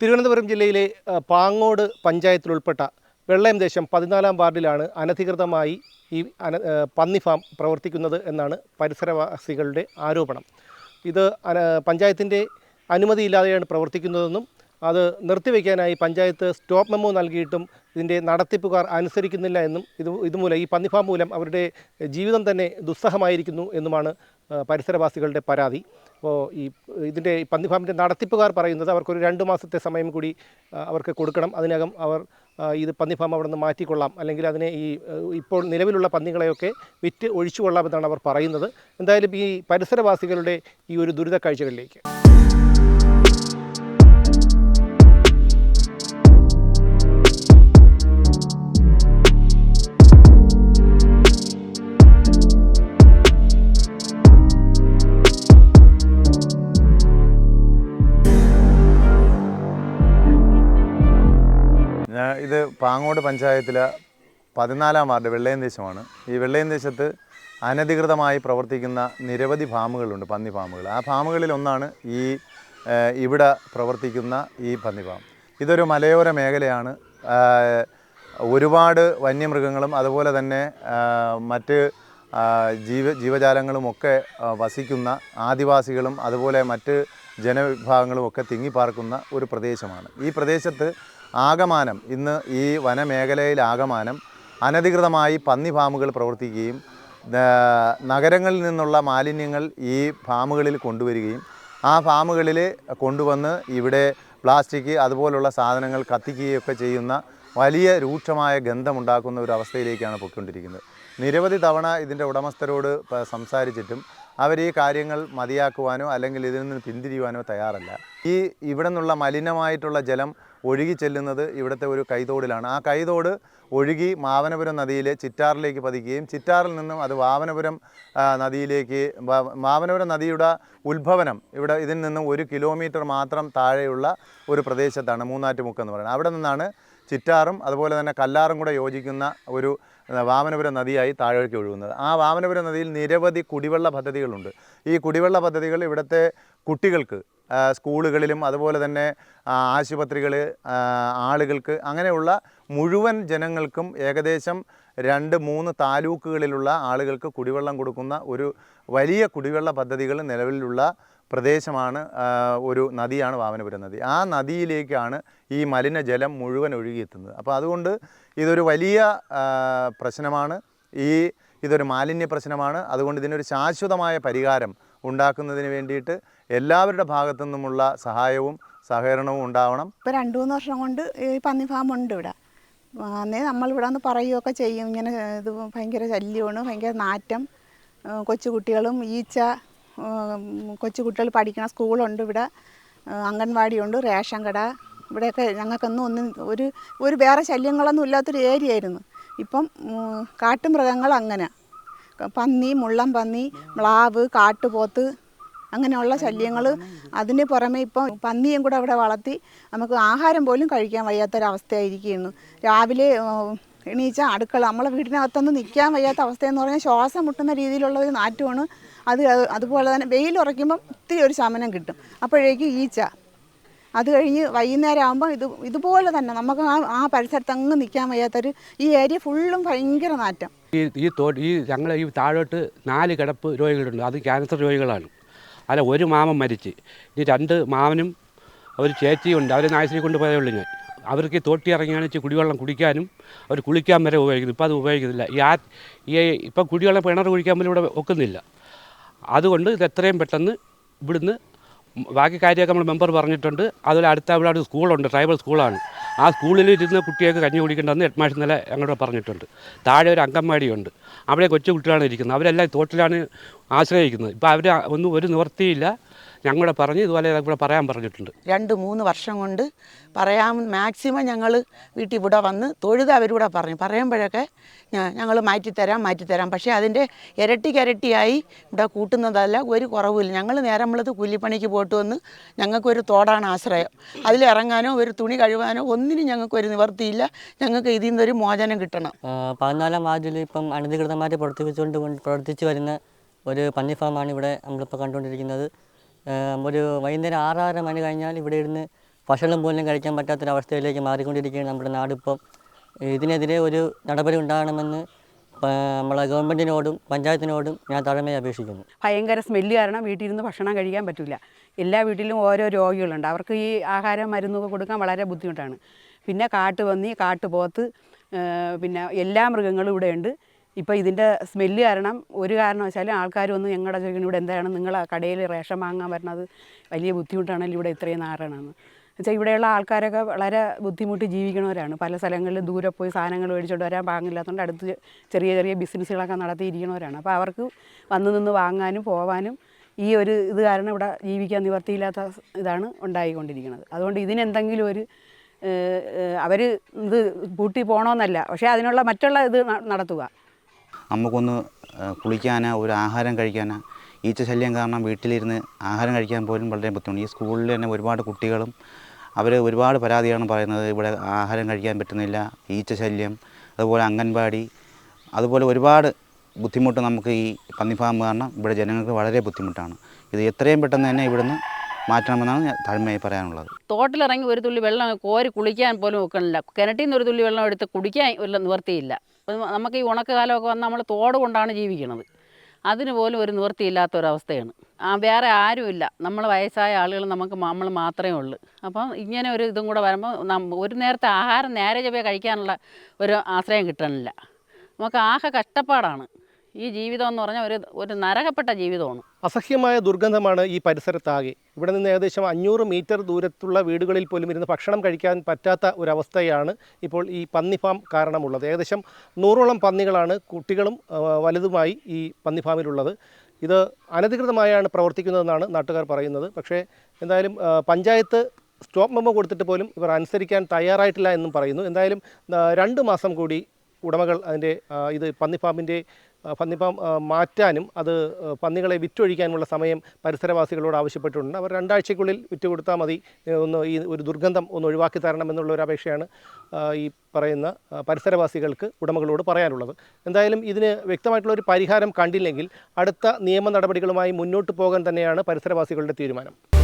തിരുവനന്തപുരം ജില്ലയിലെ പാങ്ങോട് പഞ്ചായത്തിലുൾപ്പെട്ട വെള്ളയം ദേശം പതിനാലാം വാർഡിലാണ് അനധികൃതമായി ഈ അന പന്നി ഫാം പ്രവർത്തിക്കുന്നത് എന്നാണ് പരിസരവാസികളുടെ ആരോപണം. ഇത് പഞ്ചായത്തിന്റെ അനുമതിയില്ലാതെയാണ് പ്രവർത്തിക്കുന്നതെന്നും അത് നിർത്തിവെക്കാനായി പഞ്ചായത്ത് സ്റ്റോപ്പ് മെമ്മോ നൽകിയിട്ടും ഇതിന്റെ നടത്തിപ്പുകാർ അനുസരിക്കുന്നില്ല എന്നും ഇത് ഇതുമൂലം ഈ പന്നിഫാം മൂലം അവരുടെ ജീവിതം തന്നെ ദുസ്സഹമായിരിക്കുന്നു എന്നുമാണ് പരിസരവാസികളുടെ പരാതി. അപ്പോൾ ഈ ഇതിന്റെ പന്നി ഫാമിന്റെ നടത്തിപ്പുകാർ പറയുന്നത് അവർക്കൊരു രണ്ട് മാസത്തെ സമയം കൂടി അവർക്ക് കൊടുക്കണം. അതിനകം അവർ ഇത് പന്നി ഫാം അവിടെ നിന്ന് മാറ്റിക്കൊള്ളാം. അല്ലെങ്കിൽ അതിനെ ഈ ഇപ്പോൾ നിലവിലുള്ള പന്നികളെയൊക്കെ വിറ്റ് ഒഴിച്ചു കൊള്ളാമെന്നാണ് അവർ പറയുന്നത്. എന്തായാലും ഈ പരിസരവാസികളുടെ ഈ ഒരു ദുരിത കാഴ്ചകളിലേക്ക് ഇത് പാങ്ങോട് പഞ്ചായത്തിലെ പതിനാലാം വാർഡ് ദേശമാണ്. ഈ വെള്ളയം ദേശത്ത് അനധികൃതമായി പ്രവർത്തിക്കുന്ന നിരവധി ഫാമുകളുണ്ട് പന്നി ഫാമുകൾ. ആ ഫാമുകളിൽ ഒന്നാണ് ഈ ഇവിടെ പ്രവർത്തിക്കുന്ന ഈ പന്നി ഫാം. ഇതൊരു മലയോര മേഖലയാണ്. ഒരുപാട് വന്യമൃഗങ്ങളും അതുപോലെ തന്നെ മറ്റ് ജീവ ജീവജാലങ്ങളും ഒക്കെ വസിക്കുന്ന ആദിവാസികളും അതുപോലെ മറ്റ് ജനവിഭാഗങ്ങളും ഒക്കെ തിങ്ങിപ്പാർക്കുന്ന ഒരു പ്രദേശമാണ്. ഈ പ്രദേശത്ത് ആകമാനം ഇന്ന് ഈ വനമേഖലയിൽ ആകമാനം അനധികൃതമായി പന്നി ഫാമുകൾ പ്രവർത്തിക്കുകയും നഗരങ്ങളിൽ നിന്നുള്ള മാലിന്യങ്ങൾ ഈ ഫാമുകളിൽ കൊണ്ടുവരികയും ആ ഫാമുകളിൽ കൊണ്ടുവന്ന് ഇവിടെ പ്ലാസ്റ്റിക് അതുപോലുള്ള സാധനങ്ങൾ കത്തിക്കുകയൊക്കെ ചെയ്യുന്ന വലിയ രൂക്ഷമായ ഗന്ധമുണ്ടാക്കുന്ന ഒരു അവസ്ഥയിലേക്കാണ് പൊയ്ക്കൊണ്ടിരിക്കുന്നത്. നിരവധി തവണ ഇതിന്റെ ഉടമസ്ഥരോട് സംസാരിച്ചിട്ടും അവർ ഈ കാര്യങ്ങൾ മതിയാക്കുവാനോ അല്ലെങ്കിൽ ഇതിൽ നിന്ന് പിന്തിരിയുവാനോ തയ്യാറല്ല. ഈ ഇവിടെ നിന്നുള്ള മലിനമായിട്ടുള്ള ജലം ഒഴുകി ചെല്ലുന്നത് ഇവിടുത്തെ ഒരു കൈതോടിലാണ്. ആ കൈതോട് ഒഴുകി മാവനപുരം നദിയിലെ ചിറ്റാറിലേക്ക് പതിക്കുകയും ചിറ്റാറിൽ നിന്നും അത് വാവനപുരം നദിയിലേക്ക് മാവനപുരം നദിയുടെ ഉത്ഭവനം ഇവിടെ ഇതിൽ നിന്നും ഒരു കിലോമീറ്റർ മാത്രം താഴെയുള്ള ഒരു പ്രദേശത്താണ് മൂന്നാറ്റുമുക്ക് എന്ന് പറയുന്നത്. അവിടെ നിന്നാണ് ചിറ്റാറും അതുപോലെ തന്നെ കല്ലാറും കൂടെ യോജിക്കുന്ന ഒരു വാമനപുരം നദിയായി താഴേക്ക് ഒഴുകുന്നത്. ആ വാമനപുരം നദിയിൽ നിരവധി കുടിവെള്ള പദ്ധതികളുണ്ട്. ഈ കുടിവെള്ള പദ്ധതികൾ ഇവിടുത്തെ കുട്ടികൾക്ക് സ്കൂളുകളിലും അതുപോലെ തന്നെ ആശുപത്രികൾ ആളുകൾക്ക് അങ്ങനെയുള്ള മുഴുവൻ ജനങ്ങൾക്കും ഏകദേശം രണ്ട് മൂന്ന് താലൂക്കുകളിലുള്ള ആളുകൾക്ക് കുടിവെള്ളം കൊടുക്കുന്ന ഒരു വലിയ കുടിവെള്ള പദ്ധതികൾ നിലവിലുള്ള പ്രദേശമാണ് ഒരു നദിയാണ് വാമനപുരം നദി. ആ നദിയിലേക്കാണ് ഈ മലിനജലം മുഴുവൻ ഒഴുകിയെത്തുന്നത്. അപ്പോൾ അതുകൊണ്ട് ഇതൊരു വലിയ പ്രശ്നമാണ്. ഈ ഇതൊരു മാലിന്യ പ്രശ്നമാണ്. അതുകൊണ്ട് ഇതിനൊരു ശാശ്വതമായ പരിഹാരം ഉണ്ടാക്കുന്നതിന് വേണ്ടിയിട്ട് എല്ലാവരുടെ ഭാഗത്തു നിന്നുമുള്ള സഹായവും സഹകരണവും ഉണ്ടാവണം. ഇപ്പോൾ രണ്ട് മൂന്ന് വർഷം കൊണ്ട് ഈ പന്നി ഫാം ഉണ്ട് ഇവിടെ. അന്നേ നമ്മളിവിടെ ഒന്ന് പറയുകയൊക്കെ ചെയ്യും. ഇങ്ങനെ ഇത് ഭയങ്കര ശല്യമാണ് ഭയങ്കര നാറ്റം. കൊച്ചുകുട്ടികളും ഈച്ച കൊച്ചുകുട്ടികൾ പഠിക്കണ സ്കൂളുണ്ട് ഇവിടെ. അംഗൻവാടിയുണ്ട് റേഷൻ കട. ഇവിടെയൊക്കെ ഞങ്ങൾക്കൊന്നും ഒന്നും ഒരു ഒരു വേറെ ശല്യങ്ങളൊന്നും ഇല്ലാത്തൊരു ഏരിയ ആയിരുന്നു. ഇപ്പം കാട്ടുമൃഗങ്ങൾ അങ്ങനെ. പന്നി മുള്ളം പന്നി മ്ലാവ് കാട്ടുപോത്ത് അങ്ങനെയുള്ള ശല്യങ്ങൾ അതിന് പുറമെ ഇപ്പോൾ പന്നിയും കൂടെ അവിടെ വളർത്തി നമുക്ക് ആഹാരം പോലും കഴിക്കാൻ വയ്യാത്തൊരവസ്ഥയായിരിക്കുന്നു. രാവിലെ എണീച്ച അടുക്കള നമ്മളെ വീടിനകത്തൊന്നും നിൽക്കാൻ വയ്യാത്ത അവസ്ഥയെന്ന് പറഞ്ഞാൽ ശ്വാസം മുട്ടുന്ന രീതിയിലുള്ള ഒരു നാറ്റമാണ്. അത് അതുപോലെ തന്നെ വെയിൽ ഉറയ്ക്കുമ്പം ഒത്തിരി ഒരു ശമനം കിട്ടും. അപ്പോഴേക്ക് ഈച്ച. അത് കഴിഞ്ഞ് വൈകുന്നേരം ആകുമ്പോൾ ഇത് ഇതുപോലെ തന്നെ നമുക്ക് ആ ആ പരിസരത്ത് അങ്ങ് നിൽക്കാൻ വയ്യാത്തൊരു ഈ ഏരിയ ഫുള്ളും ഭയങ്കര നാറ്റം. ഈ ഈ തോ ഈ ഞങ്ങൾ ഈ താഴോട്ട് നാല് കിടപ്പ് രോഗികളുണ്ട്. അത് ക്യാൻസർ രോഗികളാണ്. അല്ല ഒരു മാമൻ മരിച്ച്. ഇനി രണ്ട് മാമനും ഒരു ചേച്ചിയുണ്ട്. അവരെ നായസിനെ കൊണ്ട് പോയേ ഞാൻ. അവർക്ക് ഈ തോട്ടി ഇറങ്ങിയാണ് വെച്ച് കുടിവെള്ളം കുടിക്കാനും അവർ കുളിക്കാൻ വരെ ഉപയോഗിക്കുന്നു ഇപ്പോൾ അത് ഉപയോഗിക്കുന്നില്ല. ഈ ആ ഈ ഇപ്പം കുടിവെള്ളം കിണർ കുഴിക്കാൻ പോലും ഇവിടെ ഒക്കുന്നില്ല. അതുകൊണ്ട് ഇത് എത്രയും പെട്ടെന്ന് ഇവിടുന്ന് ബാക്കി കാര്യമൊക്കെ നമ്മൾ മെമ്പർ പറഞ്ഞിട്ടുണ്ട്. അതുപോലെ അടുത്ത അവിടെ ഒരു സ്കൂളുണ്ട് ട്രൈബൽ സ്കൂളാണ്. ആ സ്കൂളിൽ ഇരുന്ന് കുട്ടികൾക്ക് കഞ്ഞി കുടിക്കേണ്ടതെന്ന് ഹെഡ് മാസ്റ്റർ ഇന്നലെ ഞങ്ങളോട് പറഞ്ഞിട്ടുണ്ട്. താഴെ ഒരു അംഗൻവാടിയുണ്ട്. അവിടെ കൊച്ചു കുട്ടികളാണ് ഇരിക്കുന്നത്. അവരെല്ലാം തോട്ടിലാണ് ആശ്രയിക്കുന്നത്. ഇപ്പോൾ അവർ ഒന്നും ഒരു നിവൃത്തിയില്ല. ഞങ്ങളെ പറഞ്ഞ് ഇതുപോലെ ഇവിടെ പറയാൻ പറഞ്ഞിട്ടുണ്ട്. രണ്ട് മൂന്ന് വർഷം കൊണ്ട് പറയാൻ മാക്സിമം ഞങ്ങൾ വീട്ടിൽ ഇവിടെ വന്ന് തൊഴുത് അവരിവിടെ പറഞ്ഞു. പറയുമ്പോഴൊക്കെ ഞങ്ങൾ മാറ്റിത്തരാം മാറ്റിത്തരാം. പക്ഷേ അതിന്റെ ഇരട്ടിക്കരട്ടിയായി ഇവിടെ കൂട്ടുന്നതല്ല ഒരു കുറവുമില്ല. ഞങ്ങൾ നേരം നമ്മളത് കൂലിപ്പണിക്ക് പോയിട്ട് വന്ന് ഞങ്ങൾക്കൊരു തോടാണ് ആശ്രയം. അതിലിറങ്ങാനോ ഒരു തുണി കഴുകാനോ ഒന്നിനും ഞങ്ങൾക്കൊരു നിവർത്തിയില്ല ഞങ്ങൾക്ക് ഇതിൽ നിന്നൊരു മോചനം കിട്ടണം. പതിനാലാം വാർഡിൽ ഇപ്പം അനധികൃതമായിട്ട് പ്രവർത്തിച്ചുകൊണ്ട് പ്രവർത്തിച്ചു വരുന്ന ഒരു പന്നി ഫാമാണ് ഇവിടെ നമ്മളിപ്പോൾ കണ്ടുകൊണ്ടിരിക്കുന്നത്. ഒരു വൈകുന്നേരം ആറാറ് മണി കഴിഞ്ഞാൽ ഇവിടെ ഇരുന്ന് ഭക്ഷണം പോലും കഴിക്കാൻ പറ്റാത്തൊരവസ്ഥയിലേക്ക് മാറിക്കൊണ്ടിരിക്കുകയാണ് നമ്മുടെ നാടിപ്പം ഇതിനെതിരെ ഒരു നടപടി ഉണ്ടാകണമെന്ന് നമ്മളെ ഗവൺമെന്റിനോടും പഞ്ചായത്തിനോടും ഞാൻ താഴ്മയെ അപേക്ഷിക്കുന്നു. ഭയങ്കര സ്മെല്ല് കാരണം വീട്ടിൽ നിന്ന് ഭക്ഷണം കഴിക്കാൻ പറ്റില്ല. എല്ലാ വീട്ടിലും ഓരോ രോഗികളുണ്ട്. അവർക്ക് ഈ ആഹാരം മരുന്നൊക്കെ കൊടുക്കാൻ വളരെ ബുദ്ധിമുട്ടാണ്. പിന്നെ കാട്ടുപന്നി കാട്ടുപോത്ത് പിന്നെ എല്ലാ മൃഗങ്ങളും ഇവിടെയുണ്ട്. ഇപ്പോൾ ഇതിന്റെ സ്മെല്ല് കാരണം ഒരു കാരണവശാലും ആൾക്കാർ വന്ന് ഞങ്ങളുടെ ചോദിക്കണം ഇവിടെ എന്താണ്? നിങ്ങൾ കടയിൽ റേഷൻ വാങ്ങാൻ വരണത്? വലിയ ബുദ്ധിമുട്ടാണല്ലോ ഇവിടെ ഇത്രയും നാറണമെന്ന് വെച്ചാൽ ഇവിടെയുള്ള ആൾക്കാരൊക്കെ വളരെ ബുദ്ധിമുട്ടി ജീവിക്കണവരാണ്. പല സ്ഥലങ്ങളിലും ദൂരെ പോയി സാധനങ്ങൾ മേടിച്ചുകൊണ്ട് വരാൻ പാങ്ങില്ലാത്തതുകൊണ്ട് അടുത്ത് ചെറിയ ചെറിയ ബിസിനസ്സുകളൊക്കെ നടത്തിയിരിക്കണവരാണ്. അപ്പോൾ അവർക്ക് വന്ന് നിന്ന് വാങ്ങാനും പോവാനും ഈ ഒരു ഇത് കാരണം ഇവിടെ ജീവിക്കാൻ നിവർത്തിയില്ലാത്ത ഇതാണ് ഉണ്ടായിക്കൊണ്ടിരിക്കുന്നത് അതുകൊണ്ട് ഇതിനെന്തെങ്കിലും ഒരു അവർ ഇത് പൂട്ടി പോകണമെന്നല്ല പക്ഷേ അതിനുള്ള മറ്റുള്ള ഇത് നടത്തുക. കുളിക്കാനാ കുളിക്കാനോ ഒരു ആഹാരം കഴിക്കാനോ ഈച്ച ശല്യം കാരണം വീട്ടിലിരുന്ന് ആഹാരം കഴിക്കാൻ പോലും വളരെ ബുദ്ധിമുട്ട്. ഈ സ്കൂളിൽ തന്നെ ഒരുപാട് കുട്ടികളും അവർ ഒരുപാട് പരാതിയാണ് പറയുന്നത് ഇവിടെ ആഹാരം കഴിക്കാൻ പറ്റുന്നില്ല ഈച്ച ശല്യം അതുപോലെ അംഗൻവാടി അതുപോലെ ഒരുപാട് ബുദ്ധിമുട്ട് നമുക്ക് ഈ പന്നിഫാം കാരണം ഇവിടെ ജനങ്ങൾക്ക് വളരെ ബുദ്ധിമുട്ടാണ്. ഇത് എത്രയും പെട്ടെന്ന് തന്നെ ഇവിടുന്ന് മാറ്റണമെന്നാണ് താഴ്മയായി പറയാനുള്ളത്. തോട്ടിലിറങ്ങി ഒരു തുള്ളി വെള്ളം കോരി കുളിക്കാൻ പോലും ഒക്കണില്ല. കിണറ്റിൽ നിന്ന് ഒരു തുള്ളി വെള്ളം എടുത്ത് കുടിക്കാൻ ഒരു നിവൃത്തിയില്ല. നമുക്ക് ഈ ഉണക്ക് കാലമൊക്കെ വന്ന് നമ്മൾ തോട് കൊണ്ടാണ് ജീവിക്കുന്നത് അതിന് പോലും ഒരു നിവൃത്തിയില്ലാത്ത ആ വേറെ ആരുമില്ല. നമ്മൾ വയസ്സായ ആളുകൾ നമുക്ക് നമ്മൾ മാത്രമേ ഉള്ളൂ. അപ്പം ഇങ്ങനെ ഒരു ഇതും കൂടെ വരുമ്പോൾ ഒരു നേരത്തെ ആഹാരം നേരെ ചൊവ്വേ കഴിക്കാനുള്ള ഒരു ആശ്രയം കിട്ടണില്ല. നമുക്ക് ആകെ കഷ്ടപ്പാടാണ്. ഈ ജീവിതം എന്ന് പറഞ്ഞാൽ ഒരു ഒരു നരകപ്പെട്ട ജീവിതമാണ്. അസഹ്യമായ ദുർഗന്ധമാണ് ഈ പരിസരത്താകെ. ഇവിടെ നിന്ന് ഏകദേശം അഞ്ഞൂറ് മീറ്റർ ദൂരത്തുള്ള വീടുകളിൽ പോലും ഇരുന്ന് ഭക്ഷണം കഴിക്കാൻ പറ്റാത്ത ഒരവസ്ഥയാണ് ഇപ്പോൾ ഈ പന്നി ഫാം കാരണമുള്ളത്. ഏകദേശം നൂറോളം പന്നികളാണ് കുട്ടികളും വലുതുമായി ഈ പന്നി ഫാമിലുള്ളത് ഇത് അനധികൃതമായാണ് പ്രവർത്തിക്കുന്നതെന്നാണ് നാട്ടുകാർ പറയുന്നത്. പക്ഷേ എന്തായാലും പഞ്ചായത്ത് സ്റ്റോപ്പ് മെമ്മോ കൊടുത്തിട്ട് പോലും ഇവർ അനുസരിക്കാൻ തയ്യാറായിട്ടില്ല എന്നും പറയുന്നു. എന്തായാലും രണ്ട് മാസം കൂടി ഉടമകൾ അതിന്റെ ഇത് പന്നി ഫാമിന്റെ ആ, മാറ്റാനും അത് പന്നികളെ വിറ്റൊഴിക്കാനുമുള്ള സമയം പരിസരവാസികളോട് ആവശ്യപ്പെട്ടിട്ടുണ്ട്. അവർ രണ്ടാഴ്ചയ്ക്കുള്ളിൽ വിറ്റുകൊടുത്താൽ മതി. ഒന്ന് ഈ ഒരു ദുർഗന്ധം ഒന്ന് ഒഴിവാക്കി തരണം എന്നുള്ള ഒരു അപേക്ഷയാണ് ഈ പറയുന്ന പരിസരവാസികൾക്ക് ഉടമകളോട് പറയാനുള്ളത്. എന്തായാലും ഇതിന് വ്യക്തമായിട്ടുള്ള ഒരു പരിഹാരം കണ്ടില്ലെങ്കിൽ അടുത്ത നിയമ നടപടികളുമായി മുന്നോട്ട് പോകാൻ തന്നെയാണ് പരിസരവാസികളുടെ തീരുമാനം.